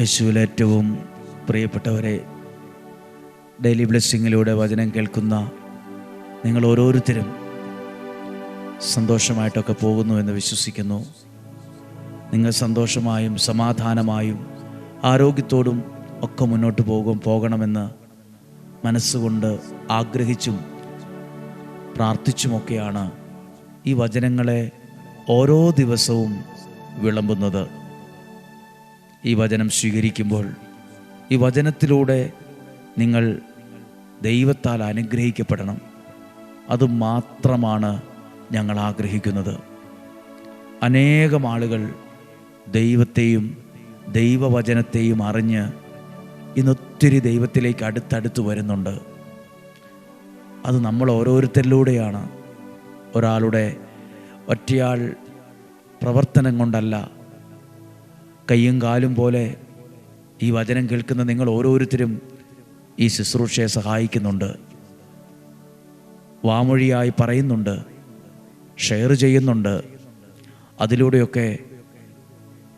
യേശുവിൽ ഏറ്റവും പ്രിയപ്പെട്ടവരെ ഡെയിലി ബ്ലെസ്സിങ്ങിലൂടെ വചനം കേൾക്കുന്ന നിങ്ങൾ ഓരോരുത്തരും സന്തോഷമായിട്ടൊക്കെ പോകുന്നു എന്ന് വിശ്വസിക്കുന്നു. നിങ്ങൾ സന്തോഷമായും സമാധാനമായും ആരോഗ്യത്തോടും ഒക്കെ മുന്നോട്ട് പോകും പോകണമെന്ന് മനസ്സുകൊണ്ട് ആഗ്രഹിച്ചും പ്രാർത്ഥിച്ചുമൊക്കെയാണ് ഈ വചനങ്ങളെ ഓരോ ദിവസവും വിളമ്പുന്നത്. ഈ വചനം സ്വീകരിക്കുമ്പോൾ ഈ വചനത്തിലൂടെ നിങ്ങൾ ദൈവത്താൽ അനുഗ്രഹിക്കപ്പെടണം. അത് മാത്രമാണ് ഞങ്ങൾ ആഗ്രഹിക്കുന്നത്. അനേകം ആളുകൾ ദൈവത്തെയും ദൈവവചനത്തെയും അറിഞ്ഞ് ഇന്നൊത്തിരി ദൈവത്തിലേക്ക് അടുത്തടുത്ത് വരുന്നുണ്ട്. അത് നമ്മൾ ഓരോരുത്തരിലൂടെയാണ്. ഒരാളുടെ ഒറ്റയാൾ പ്രവർത്തനം കൊണ്ടല്ല കയ്യും കാലും പോലെ ഈ വചനം കേൾക്കുന്ന നിങ്ങൾ ഓരോരുത്തരും ഈ ശുശ്രൂഷയെ സഹായിക്കുന്നുണ്ട്. വാമൊഴിയായി പറയുന്നുണ്ട് ഷെയർ ചെയ്യുന്നുണ്ട്. അതിലൂടെയൊക്കെ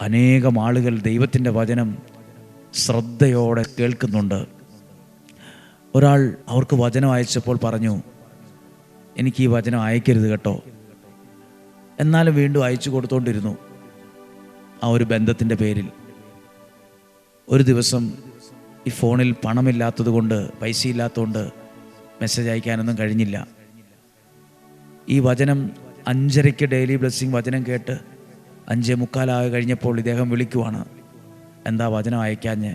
അനേകം ആളുകൾ ദൈവത്തിന്റെ വചനം ശ്രദ്ധയോടെ കേൾക്കുന്നുണ്ട്. ഒരാൾ അവർക്ക് വചനം അയച്ചപ്പോൾ പറഞ്ഞു എനിക്ക് ഈ വചനം അയക്കരുത് കേട്ടോ. എന്നാലും വീണ്ടും അയച്ചു കൊടുത്തോണ്ടിരുന്നു. ആ ഒരു ബന്ധത്തിന്റെ പേരിൽ. ഒരു ദിവസം ഈ ഫോണിൽ പണമില്ലാത്തത് കൊണ്ട് പൈസ ഇല്ലാത്തതുകൊണ്ട് മെസ്സേജ് അയക്കാനൊന്നും കഴിഞ്ഞില്ല. ഈ വചനം അഞ്ചരയ്ക്ക് ഡെയിലി ബ്ലെസ്സിങ് വചനം കേട്ട് അഞ്ചേ മുക്കാലാകെ കഴിഞ്ഞപ്പോൾ ഇദ്ദേഹം വിളിക്കുവാണ് എന്താ വചനം അയക്കാഞ്ഞ്?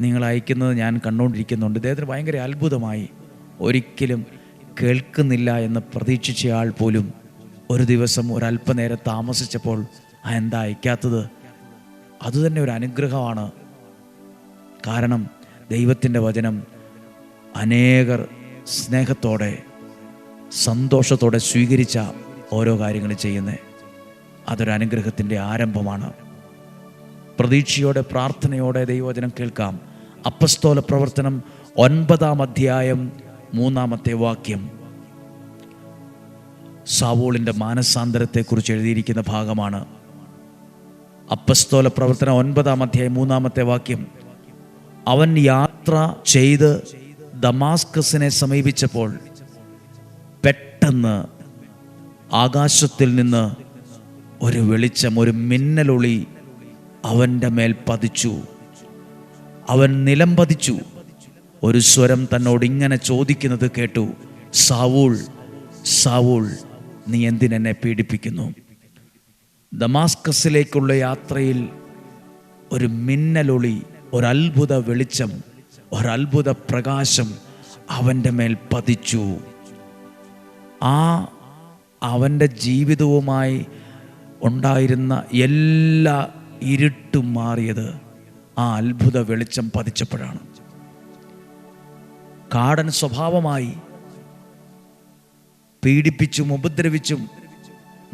നിങ്ങൾ അയക്കുന്നത് ഞാൻ കണ്ടുകൊണ്ടിരിക്കുന്നുണ്ട് ഇദ്ദേഹത്തിന് ഭയങ്കര അത്ഭുതമായി. ഒരിക്കലും കേൾക്കുന്നില്ല എന്ന് പ്രതീക്ഷിച്ചയാൾ പോലും ഒരു ദിവസം ഒരല്പനേരം താമസിച്ചപ്പോൾ എന്താ അയക്കാത്തത് അതുതന്നെ ഒരു അനുഗ്രഹമാണ്. കാരണം ദൈവത്തിന്റെ വചനം അനേകർ സ്നേഹത്തോടെ സന്തോഷത്തോടെ സ്വീകരിച്ച ഓരോ കാര്യങ്ങൾ ചെയ്യുന്നത് അതൊരു അനുഗ്രഹത്തിന്റെ ആരംഭമാണ്. പ്രതീക്ഷയോടെ പ്രാർത്ഥനയോടെ ദൈവവചനം കേൾക്കാം. അപ്പസ്തോല പ്രവർത്തനം ഒൻപതാം അധ്യായം മൂന്നാമത്തെ വാക്യം. സാവോളിന്റെ മാനസാന്തരത്തെക്കുറിച്ച് എഴുതിയിരിക്കുന്ന ഭാഗമാണ്. അപ്പസ്തോല പ്രവർത്തനം ഒൻപതാം അധ്യായം മൂന്നാമത്തെ വാക്യം. അവൻ യാത്ര ചെയ്ത് ദമാസ്കസിനെ സമീപിച്ചപ്പോൾ പെട്ടെന്ന് ആകാശത്തിൽ നിന്ന് ഒരു വെളിച്ചം ഒരു മിന്നലൊളി അവന്റെ മേൽ പതിച്ചു. അവൻ നിലം പതിച്ചു. ഒരു സ്വരം തന്നോട് ഇങ്ങനെ ചോദിക്കുന്നത് കേട്ടു സാവൂൾ സാവൂൾ നീ എന്തിനെന്നെ പീഡിപ്പിക്കുന്നു? ദമാസ്കസിലേക്കുള്ള യാത്രയിൽ ഒരു മിന്നലൊളി ഒരത്ഭുത വെളിച്ചം ഒരത്ഭുത പ്രകാശം അവന്റെ മേൽ പതിച്ചു. ആ അവന്റെ ജീവിതവുമായി ഉണ്ടായിരുന്ന എല്ലാ ഇരുട്ടും മാറിയത് ആ അത്ഭുത വെളിച്ചം പതിച്ചപ്പോഴാണ്. കാടൻ സ്വഭാവമായി പീഡിപ്പിച്ചും ഉപദ്രവിച്ചും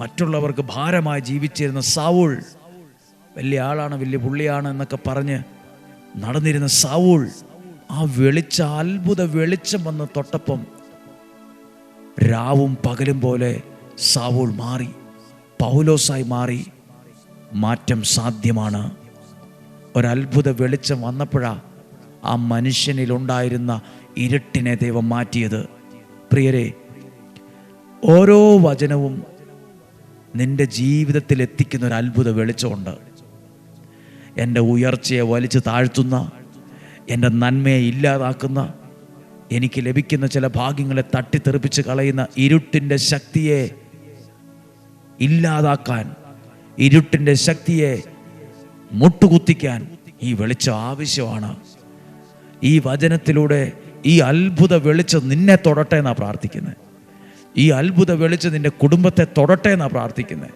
മറ്റുള്ളവർക്ക് ഭാരമായി ജീവിച്ചിരുന്ന സാവൂൾ വലിയ ആളാണ് വലിയ പുള്ളിയാണ് എന്നൊക്കെ പറഞ്ഞ് നടന്നിരുന്ന സാവൂൾ ആ വെളിച്ച അത്ഭുത വെളിച്ചം വന്ന് തൊട്ടപ്പം രാവും പകലും പോലെ സാവൂൾ മാറി പൗലോസായി മാറി. മാറ്റം സാധ്യമാണ്. ഒരത്ഭുത വെളിച്ചം വന്നപ്പോഴാ ആ മനുഷ്യനിലുണ്ടായിരുന്ന ഇരുട്ടിനെ ദൈവം മാറ്റിയത്. പ്രിയരെ ഓരോ വചനവും നിന്റെ ജീവിതത്തിൽ എത്തിക്കുന്ന ഒരു അത്ഭുത വെളിച്ചമുണ്ട്. എന്റെ ഉയർച്ചയെ വലിച്ചു താഴ്ത്തുന്ന എന്റെ നന്മയെ ഇല്ലാതാക്കുന്ന എനിക്ക് ലഭിക്കുന്ന ചില ഭാഗ്യങ്ങളെ തട്ടിത്തെറിപ്പിച്ച് കളയുന്ന ഇരുട്ടിന്റെ ശക്തിയെ ഇല്ലാതാക്കാൻ ഇരുട്ടിന്റെ ശക്തിയെ മുട്ടുകുത്തിക്കാൻ ഈ വെളിച്ചം ആവശ്യമാണ്. ഈ വചനത്തിലൂടെ ഈ അത്ഭുത വെളിച്ചം നിന്നെ തൊടട്ടെ എന്നാണ് പ്രാർത്ഥിക്കുന്നത് ഈ അത്ഭുത വെളിച്ചം നിന്റെ കുടുംബത്തെ തൊടട്ടെ എന്നാണ് പ്രാർത്ഥിക്കുന്നത്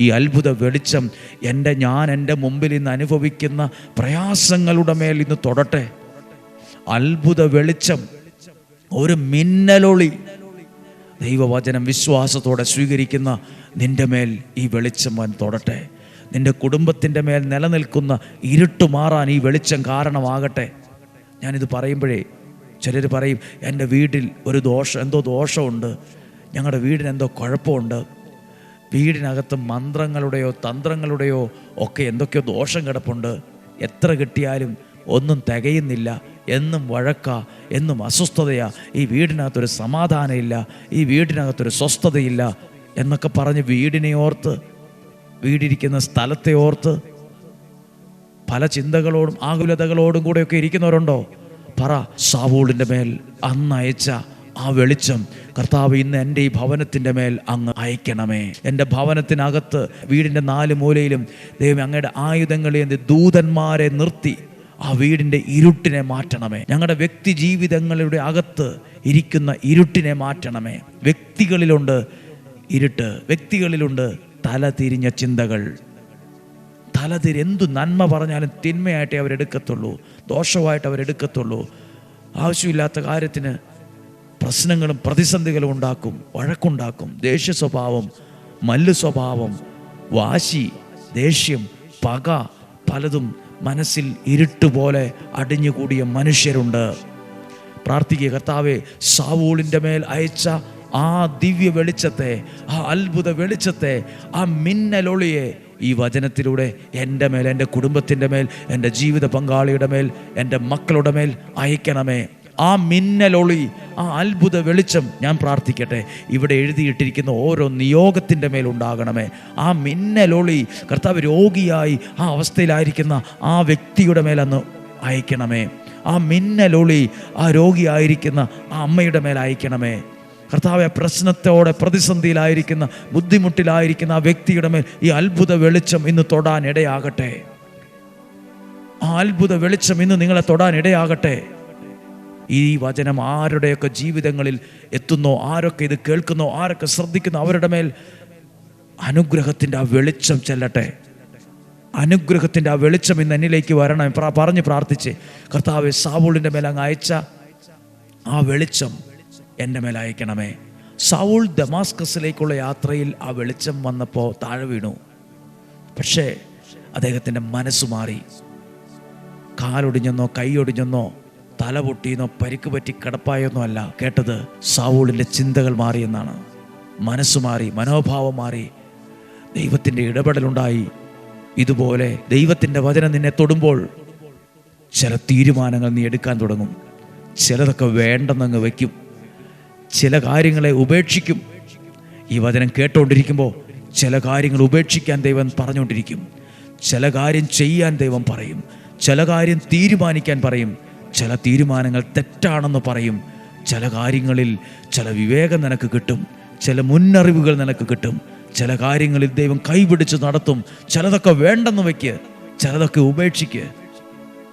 ഈ അത്ഭുത വെളിച്ചം എന്റെ ഞാൻ എന്റെ മുമ്പിൽ ഇന്ന് അനുഭവിക്കുന്ന പ്രയാസങ്ങളുടെ മേൽ ഇന്ന് തൊടട്ടെ. അത്ഭുത വെളിച്ചം ഒരു മിന്നലൊളി. ദൈവവചനം വിശ്വാസത്തോടെ സ്വീകരിക്കുന്ന നിന്റെ മേൽ ഈ വെളിച്ചം വൻ തൊടട്ടെ. നിന്റെ കുടുംബത്തിന്റെ മേൽ നിലനിൽക്കുന്ന ഇരുട്ട് മാറാൻ ഈ വെളിച്ചം കാരണമാകട്ടെ. ഞാനിത് പറയുമ്പോഴേ ചിലർ പറയും എന്റെ വീട്ടിൽ ഒരു ദോഷം എന്തോ ദോഷമുണ്ട്. ഞങ്ങളുടെ വീടിന് എന്തോ കുഴപ്പമുണ്ട്. വീടിനകത്ത് മന്ത്രങ്ങളുടെയോ തന്ത്രങ്ങളുടെയോ ഒക്കെ എന്തൊക്കെയോ ദോഷം കിടപ്പുണ്ട്. എത്ര കിട്ടിയാലും ഒന്നും തികയുന്നില്ല. എന്നും വഴക്ക എന്നും അസ്വസ്ഥതയാ. ഈ വീടിനകത്തൊരു സമാധാനമില്ല. ഈ വീടിനകത്തൊരു സ്വസ്ഥതയില്ല എന്നൊക്കെ പറഞ്ഞ് വീടിനെ ഓർത്ത് വീടിരിക്കുന്ന സ്ഥലത്തെ ഓർത്ത് പല ചിന്തകളോടും ആകുലതകളോടും കൂടെയൊക്കെ ഇരിക്കുന്നവരുണ്ടോ? പറ സാവൂളിന്റെ മേൽ അന്ന് അയച്ച ആ വെളിച്ചം കർത്താവ് ഇന്ന് എന്റെ ഈ ഭവനത്തിന്റെ മേൽ അങ്ങ് അയക്കണമേ. എന്റെ ഭവനത്തിനകത്ത് വീടിന്റെ നാല് മൂലയിലും ദൈവം അങ്ങയുടെ ആയുധങ്ങളെ ദൂതന്മാരെ നിർത്തി ആ വീടിന്റെ ഇരുട്ടിനെ മാറ്റണമേ. ഞങ്ങളുടെ വ്യക്തി ജീവിതങ്ങളുടെ അകത്ത് ഇരിക്കുന്ന ഇരുട്ടിനെ മാറ്റണമേ. വ്യക്തികളിലുണ്ട് ഇരുട്ട് വ്യക്തികളിലുണ്ട് തല തിരിഞ്ഞ ചിന്തകൾ. തലതിരി എന്തു നന്മ പറഞ്ഞാലും തിന്മയായിട്ടേ അവരെടുക്കത്തുള്ളൂ. ദോഷമായിട്ട് അവരെടുക്കത്തുള്ളൂ. ആവശ്യമില്ലാത്ത കാര്യത്തിന് പ്രശ്നങ്ങളും പ്രതിസന്ധികളും ഉണ്ടാക്കും വഴക്കുണ്ടാക്കും. ദേഷ്യ സ്വഭാവം മല്ലു സ്വഭാവം വാശി ദേഷ്യം പക പലതും മനസ്സിൽ ഇരുട്ട് ഇരുട്ടുപോലെ അടിഞ്ഞുകൂടിയ മനുഷ്യരുണ്ട്. പ്രാർത്ഥിക്കുക കർത്താവെ സാവൂളിന്റെ മേൽ അയച്ച ആ ദിവ്യ വെളിച്ചത്തെ ആ അത്ഭുത വെളിച്ചത്തെ ആ മിന്നലൊളിയെ ഈ വചനത്തിലൂടെ എന്റെ മേൽ എന്റെ കുടുംബത്തിന്റെ മേൽ എന്റെ ജീവിത പങ്കാളിയുടെ മേൽ എന്റെ മക്കളുടെ മേൽ അയക്കണമേ. ആ മിന്നലൊളി ആ അത്ഭുത വെളിച്ചം ഞാൻ പ്രാർത്ഥിക്കട്ടെ. ഇവിടെ എഴുതിയിട്ടിരിക്കുന്ന ഓരോ നിയോഗത്തിന്റെ മേലുണ്ടാകണമേ ആ മിന്നലൊളി കർത്താവ് രോഗിയായി ആ അവസ്ഥയിലായിരിക്കുന്ന ആ വ്യക്തിയുടെ മേലന്ന് അയക്കണമേ. ആ മിന്നലൊളി ആ രോഗിയായിരിക്കുന്ന ആ അമ്മയുടെ മേൽ അയക്കണമേ. കർത്താവെ പ്രശ്നത്തോടെ പ്രതിസന്ധിയിലായിരിക്കുന്ന ബുദ്ധിമുട്ടിലായിരിക്കുന്ന ആ വ്യക്തിയുടെ മേൽ ഈ അത്ഭുത വെളിച്ചം ഇന്ന് തൊടാൻ ഇടയാകട്ടെ. ആ അത്ഭുത വെളിച്ചം ഇന്ന് നിങ്ങളെ തൊടാൻ ഇടയാകട്ടെ. ഈ വചനം ആരുടെയൊക്കെ ജീവിതങ്ങളിൽ എത്തുന്നോ ആരൊക്കെ ഇത് കേൾക്കുന്നോ ആരൊക്കെ ശ്രദ്ധിക്കുന്നോ അവരുടെ മേൽ അനുഗ്രഹത്തിന്റെ ആ വെളിച്ചം ചെല്ലട്ടെ. അനുഗ്രഹത്തിന്റെ ആ വെളിച്ചം ഇന്ന് എന്നിലേക്ക് വരണം. പറഞ്ഞു പ്രാർത്ഥിച്ച് കർത്താവ് സാവൂളിന്റെ മേൽ അങ്ങ് അയച്ച ആ വെളിച്ചം എന്റെ മേൽ അയക്കണമേ. സൗൾ ദമാസ്കസിലേക്കുള്ള യാത്രയിൽ ആ വെളിച്ചം വന്നപ്പോൾ താഴെ വീണു. പക്ഷേ അദ്ദേഹത്തിന്റെ മനസ്സ് മാറി. കാലൊടിഞ്ഞെന്നോ കൈയൊടിഞ്ഞെന്നോ തല പൊട്ടിയെന്നോ പരിക്ക് പറ്റി കിടപ്പായെന്നോ അല്ല. കേട്ടത് സാവൂളിന്റെ ചിന്തകൾ മാറിയെന്നാണ് മനസ്സ് മാറി മനോഭാവം മാറി. ദൈവത്തിന്റെ ഇടപെടലുണ്ടായി. ഇതുപോലെ ദൈവത്തിന്റെ വചനം നിന്നെ തൊടുമ്പോൾ ചില തീരുമാനങ്ങൾ നീ എടുക്കാൻ തുടങ്ങും. ചിലതൊക്കെ വേണ്ടെന്നങ്ങ് വയ്ക്കും. ചില കാര്യങ്ങളെ ഉപേക്ഷിക്കും. ഈ വചനം കേട്ടുകൊണ്ടിരിക്കുമ്പോൾ ചില കാര്യങ്ങൾ ഉപേക്ഷിക്കാൻ ദൈവം പറഞ്ഞുകൊണ്ടിരിക്കും ചില കാര്യം ചെയ്യാൻ ദൈവം പറയും. ചില കാര്യം തീരുമാനിക്കാൻ പറയും. ചില തീരുമാനങ്ങൾ തെറ്റാണെന്ന് പറയും. ചില കാര്യങ്ങളിൽ ചില വിവേകം നിനക്ക് കിട്ടും. ചില മുന്നറിവുകൾ നിനക്ക് കിട്ടും. ചില കാര്യങ്ങളിൽ ദൈവം കൈപിടിച്ച് നടത്തും. ചിലതൊക്കെ വേണ്ടെന്ന് വയ്ക്ക്. ചിലതൊക്കെ ഉപേക്ഷിക്ക്.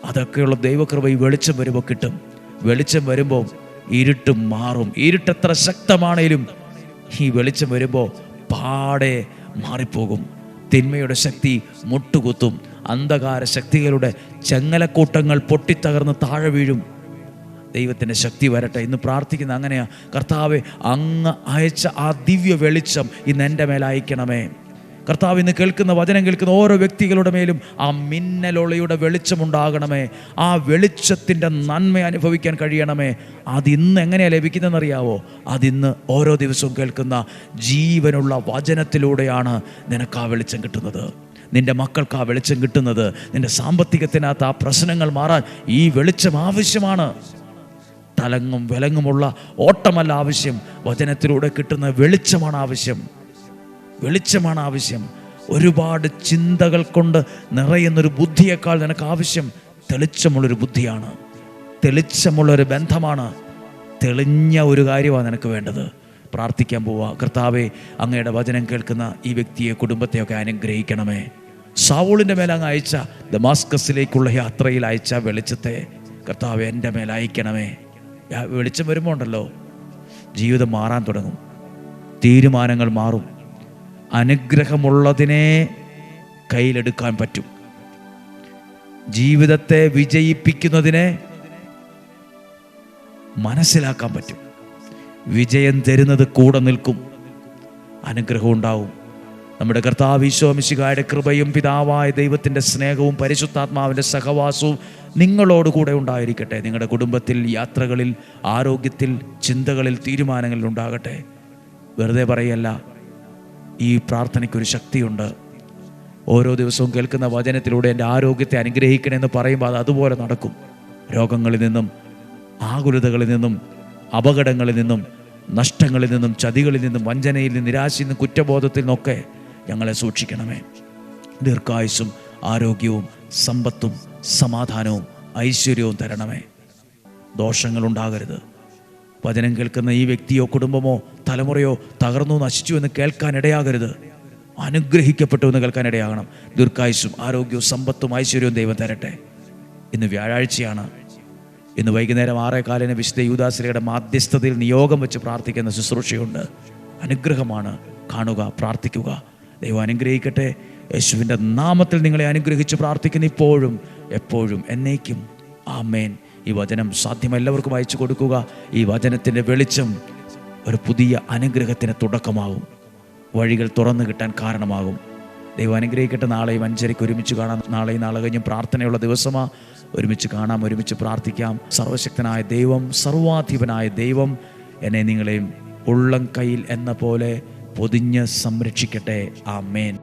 അതൊക്കെയുള്ള ദൈവകൃപ ഈ വെളിച്ചം വരുമ്പോൾ കിട്ടും. വെളിച്ചം വരുമ്പോൾ ഇരുട്ടും മാറും. ഇരുട്ടെത്ര ശക്തമാണേലും ഈ വെളിച്ചം വരുമ്പോൾ പാടെ മാറിപ്പോകും. തിന്മയുടെ ശക്തി മുട്ടുകുത്തും. അന്ധകാര ശക്തികളുടെ ചെങ്ങലക്കൂട്ടങ്ങൾ പൊട്ടിത്തകർന്ന് താഴെ വീഴും. ദൈവത്തിന്റെ ശക്തി വരട്ടെ. ഇന്ന് പ്രാർത്ഥിക്കുന്ന അങ്ങനെയാ. കർത്താവെ അങ്ങ് അയച്ച ആ ദിവ്യ വെളിച്ചം ഇന്ന് എന്റെ മേലെ അയക്കണമേ. കർത്താവ് ഇന്ന് കേൾക്കുന്ന വചനം കേൾക്കുന്ന ഓരോ വ്യക്തികളുടെ മേലും ആ മിന്നലൊളിയുടെ വെളിച്ചമുണ്ടാകണമേ ആ വെളിച്ചത്തിന്റെ നന്മ അനുഭവിക്കാൻ കഴിയണമേ. അതിന്ന് എങ്ങനെയാണ് ലഭിക്കുന്നതെന്നറിയാവോ? അതിന്ന് ഓരോ ദിവസവും കേൾക്കുന്ന ജീവനുള്ള വചനത്തിലൂടെയാണ് നിനക്ക് ആ വെളിച്ചം കിട്ടുന്നത്. നിന്റെ മക്കൾക്ക് ആ വെളിച്ചം കിട്ടുന്നത്. നിന്റെ സാമ്പത്തികത്തിനകത്ത് ആ പ്രശ്നങ്ങൾ മാറാൻ ഈ വെളിച്ചം ആവശ്യമാണ്. തലങ്ങും വിലങ്ങുമുള്ള ഓട്ടമല്ല ആവശ്യം. വചനത്തിലൂടെ കിട്ടുന്ന വെളിച്ചമാണ് ആവശ്യം. വെളിച്ചമാണ് ആവശ്യം. ഒരുപാട് ചിന്തകൾ കൊണ്ട് നിറയുന്നൊരു ബുദ്ധിയേക്കാൾ നിനക്ക് ആവശ്യം തെളിച്ചമുള്ളൊരു ബുദ്ധിയാണ്. തെളിച്ചമുള്ളൊരു ബന്ധമാണ്. തെളിഞ്ഞ ഒരു കാര്യമാണ് നിനക്ക് വേണ്ടത്. പ്രാർത്ഥിക്കാൻ പോവുക കർത്താവെ അങ്ങയുടെ വചനം കേൾക്കുന്ന ഈ വ്യക്തിയെ കുടുംബത്തെയൊക്കെ അനുഗ്രഹിക്കണമേ. സാവൂളിന്റെ മേലെ അങ്ങ് അയച്ച ദമാസ്കസിലേക്കുള്ള യാത്രയിൽ അയച്ച വെളിച്ചത്തെ കർത്താവ് എന്റെ മേൽ അയക്കണമേ. വെളിച്ചം വരുമ്പോൾ ഉണ്ടല്ലോ ജീവിതം മാറാൻ തുടങ്ങും തീരുമാനങ്ങൾ മാറും അനുഗ്രഹമുള്ളതിനെ കയ്യിലെടുക്കാൻ പറ്റും. ജീവിതത്തെ വിജയിപ്പിക്കുന്നതിനെ മനസ്സിലാക്കാൻ പറ്റും. വിജയം തരുന്നത് കൂടെ നിൽക്കും അനുഗ്രഹം ഉണ്ടാവും. നമ്മുടെ കർത്താവ് ഈശോമിശികായുടെ കൃപയും പിതാവായ ദൈവത്തിന്റെ സ്നേഹവും പരിശുദ്ധാത്മാവിന്റെ സഹവാസവും നിങ്ങളോട് കൂടെ ഉണ്ടായിരിക്കട്ടെ. നിങ്ങളുടെ കുടുംബത്തിൽ യാത്രകളിൽ ആരോഗ്യത്തിൽ ചിന്തകളിൽ തീരുമാനങ്ങളിൽ ഉണ്ടാകട്ടെ. വെറുതെ പറയല്ല ഈ പ്രാർത്ഥനയ്ക്കൊരു ശക്തിയുണ്ട്. ഓരോ ദിവസവും കേൾക്കുന്ന വചനത്തിലൂടെ എന്റെ ആരോഗ്യത്തെ അനുഗ്രഹിക്കണമെന്ന് പറയുമ്പോൾ അത് അതുപോലെ നടക്കും. രോഗങ്ങളിൽ നിന്നും ആകുലതകളിൽ നിന്നും അപകടങ്ങളിൽ നിന്നും നഷ്ടങ്ങളിൽ നിന്നും ചതികളിൽ നിന്നും വഞ്ചനയിൽ നിന്നും നിരാശയിൽ നിന്നും കുറ്റബോധത്തിൽ നിന്നൊക്കെ ഞങ്ങളെ സൂക്ഷിക്കണമേ. ദീർഘായുസും ആരോഗ്യവും സമ്പത്തും സമാധാനവും ഐശ്വര്യവും തരണമേ. ദോഷങ്ങളുണ്ടാകരുത്. വചനം കേൾക്കുന്ന ഈ വ്യക്തിയോ കുടുംബമോ തലമുറയോ തകർന്നു നശിച്ചു എന്ന് കേൾക്കാനിടയാകരുത് അനുഗ്രഹിക്കപ്പെട്ടു എന്ന് കേൾക്കാനിടയാകണം ദീർഘായുസും ആരോഗ്യവും സമ്പത്തും ഐശ്വര്യവും ദൈവം തരട്ടെ. ഇന്ന് വ്യാഴാഴ്ചയാണ്. ഇന്ന് വൈകുന്നേരം ആറേ കാലിന് വിശുദ്ധ യൂദാശ്രീയുടെ മാധ്യസ്ഥതയിൽ നിയോഗം വെച്ച് പ്രാർത്ഥിക്കുന്ന ശുശ്രൂഷയുണ്ട്. അനുഗ്രഹമാണ് കാണുക പ്രാർത്ഥിക്കുക. ദൈവം അനുഗ്രഹിക്കട്ടെ. യേശുവിന്റെ നാമത്തിൽ നിങ്ങളെ അനുഗ്രഹിച്ച് പ്രാർത്ഥിക്കുന്ന ഇപ്പോഴും എപ്പോഴും എന്നേക്കും. ആമേൻ. ഈ വചനം സാധ്യം എല്ലാവർക്കും അയച്ചു കൊടുക്കുക. ഈ വചനത്തിന്റെ വെളിച്ചം ഒരു പുതിയ അനുഗ്രഹത്തിന് തുടക്കമാകും വഴികൾ തുറന്നു കിട്ടാൻ കാരണമാകും. ദൈവം അനുഗ്രഹിക്കട്ടെ. നാളെയും അഞ്ചരയ്ക്ക് ഒരുമിച്ച് കാണാം. നാളെയും നാളെ കഴിഞ്ഞും പ്രാർത്ഥനയുള്ള ദിവസമാ. ഒരുമിച്ച് കാണാം ഒരുമിച്ച് പ്രാർത്ഥിക്കാം. സർവശക്തനായ ദൈവം സർവാധിപനായ ദൈവം എന്നെ നിങ്ങളെയും ഉള്ളം കയ്യിൽ എന്ന പോലെ പൊതിഞ്ഞ് സംരക്ഷിക്കട്ടെ. ആ മേൻ